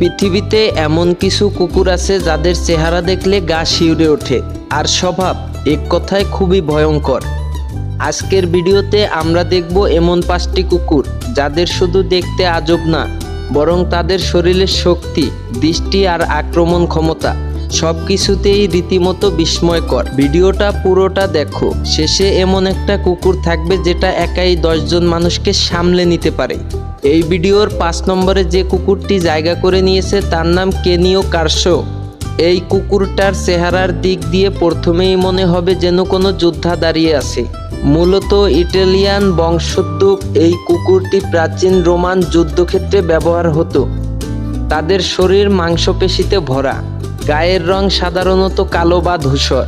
পৃথিবীতে এমন কিছু কুকুর আছে যাদের চেহারা দেখলে গা শিউরে ওঠে, আর স্বভাব এক কথায় খুবই ভয়ঙ্কর। আজকের ভিডিওতে আমরা দেখব এমন পাঁচটি কুকুর যাদের শুধু দেখতে আজব না, বরং তাদের শরীরের শক্তি, দৃষ্টি আর আক্রমণ ক্ষমতা সব কিছুতেই রীতিমতো বিস্ময়কর। ভিডিওটা পুরোটা দেখো। শেষে এমন একটা কুকুর থাকবে যেটা একাই দশজন মানুষকে সামলে নিতে পারে। এই ভিডিওর পাঁচ নম্বরে যে কুকুরটি জায়গা করে নিয়েছে তার নাম কেনিও কার্শো এই কুকুরটার চেহারার দিক দিয়ে প্রথমেই মনে হবে যেন কোনো যোদ্ধা দাঁড়িয়ে আছে। মূলত ইটালিয়ান বংশোদ্ভূত এই কুকুরটি প্রাচীন রোমান যুদ্ধক্ষেত্রে ব্যবহার হতো। তাদের শরীর মাংসপেশিতে ভরা, গায়ের রং সাধারণত কালো বা ধূসর,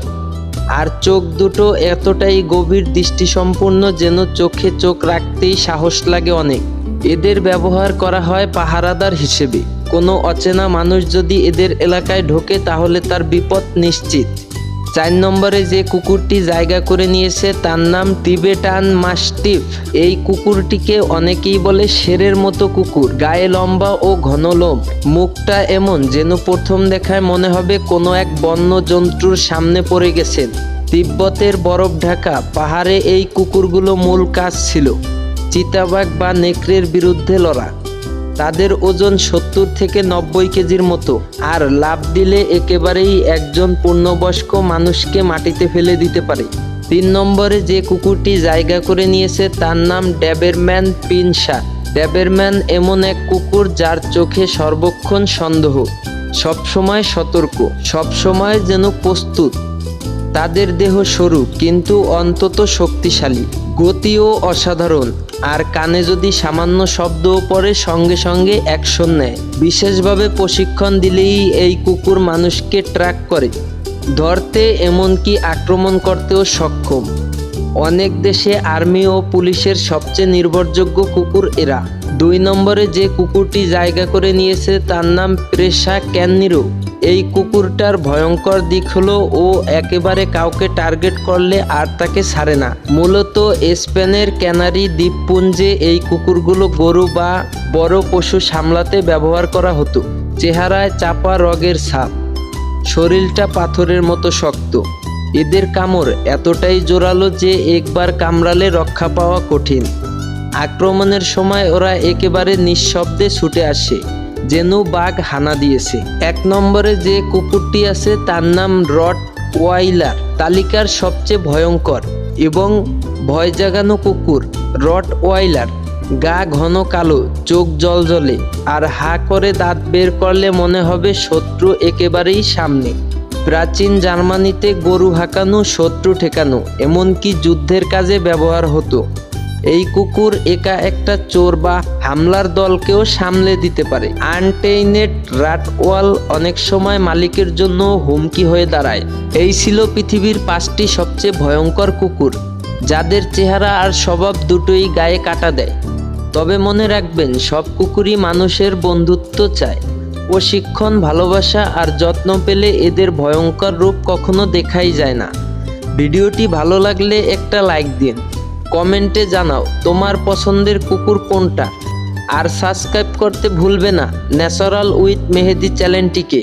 আর চোখ দুটো এতটাই গভীর দৃষ্টিসম্পন্ন যেন চোখে চোখ রাখতেই সাহস লাগে অনেক। এদের ব্যবহার করা হয় পাহারাদার হিসেবে। কোনো অচেনা মানুষ যদি এদের এলাকায় ঢোকে তাহলে তার বিপদ নিশ্চিত। চার নম্বরে যে কুকুরটি জায়গা করে নিয়েছে তার নাম টিবেটান মাস্টিফ এই কুকুরটিকে অনেকেই বলে শেরের মতো কুকুর। গায়ে লম্বা ও ঘন লোম। মুখটা এমন যেন প্রথম দেখায় মনে হবে কোনো এক বন্য জন্তুর সামনে পড়ে গেছেন। তিব্বতের বরফ ঢাকা পাহাড়ে এই কুকুরগুলো মূল কাজ ছিল। চিতাবাঘ বা নেকড়ের বিরুদ্ধে লড়া। তাদের ওজন সত্তর থেকে নব্বই কেজির মতো। আর লাভ দিলে একেবারেই একজন পূর্ণবয়স্ক মানুষকে মাটিতে ফেলে দিতে পারে। তিন নম্বরে যে কুকুরটি জায়গা করে নিয়েছে তার নাম ড্যাবেরম্যান পিনসা ড্যাবেরম্যান এমন এক কুকুর যার চোখে সর্বক্ষণ সন্দেহ। সবসময় সতর্ক। সবসময় যেন প্রস্তুত। তাদের দেহ সরু, কিন্তু অন্তত শক্তিশালী। গতিও অসাধারণ, আর কানে যদি সামান্য শব্দও পড়ে, সঙ্গে সঙ্গে অ্যাকশন নেয়। বিশেষভাবে প্রশিক্ষণ দিলেই এই কুকুর মানুষকে ট্র্যাক করে। ধরতে এমনকি আক্রমণ করতেও সক্ষম। অনেক দেশে আর্মি ও পুলিশের সবচেয়ে নির্ভরযোগ্য কুকুর এরা। দুই নম্বরে যে কুকুরটি জায়গা করে নিয়েছে তার নাম প্রেশা ক্যান্নিরো। এই কুকুরটার ভয়ঙ্কর দিক হলো ও একেবারে কাউকে টার্গেট করলে আর তাকে ছাড়ে না। মূলত স্পেনের ক্যানারি দ্বীপপুঞ্জে এই কুকুরগুলো গরু বা বড় পশু সামলাতে ব্যবহার করা হতো। চেহারায় চাপা রগের ছাপ। শরীরটা পাথরের মতো শক্ত। এদের কামড় এতটাই জোরালো যে একবার কামড়ালে রক্ষা পাওয়া কঠিন। আক্রমণের সময় ওরা একেবারে নিঃশব্দে ছুটে আসে, যেন বাঘ হানা দিয়েছে। এক নম্বরে যে কুকুরটি আছে, তার নাম রড ওয়াইলার তালিকার সবচেয়ে ভয়ঙ্কর এবং ভয় জাগানো কুকুর রট ওয়াইলার গা ঘন কালো, চোখ জলজলে, আর হা করে দাঁত বের করলে মনে হবে শত্রু একেবারেই সামনে। প্রাচীন জার্মানিতে গরু হাঁকানো শত্রু ঠেকানো, এমনকি যুদ্ধের কাজে ব্যবহার হতো। এই কুকুর একা একটা চোর বা হামলার দলকেও সামলে দিতে পারে। আনটেইনেড রাটওয়াল অনেক সময় মালিকের জন্য হুমকি হয়ে দাঁড়ায়। এই ছিল পৃথিবীর পাঁচটি সবচেয়ে ভয়ঙ্কর কুকুর, যাদের চেহারা আর স্বভাব দুটোই গায়ে কাটা দেয়। তবে মনে রাখবেন, সব কুকুরই মানুষের বন্ধুত্ব চায়। প্রশিক্ষণ, ভালোবাসা আর যত্ন পেলে এদের ভয়ঙ্কর রূপ কখনো দেখাই যায় না। ভিডিওটি ভালো লাগলে একটা লাইক দিন। কমেন্টে জানাও তোমার পছন্দের কুকুর কোনটা। আর সাবস্ক্রাইব করতে ভুলবে না, ন্যাচারাল উইথ মেহেদি চ্যানেলটিকে।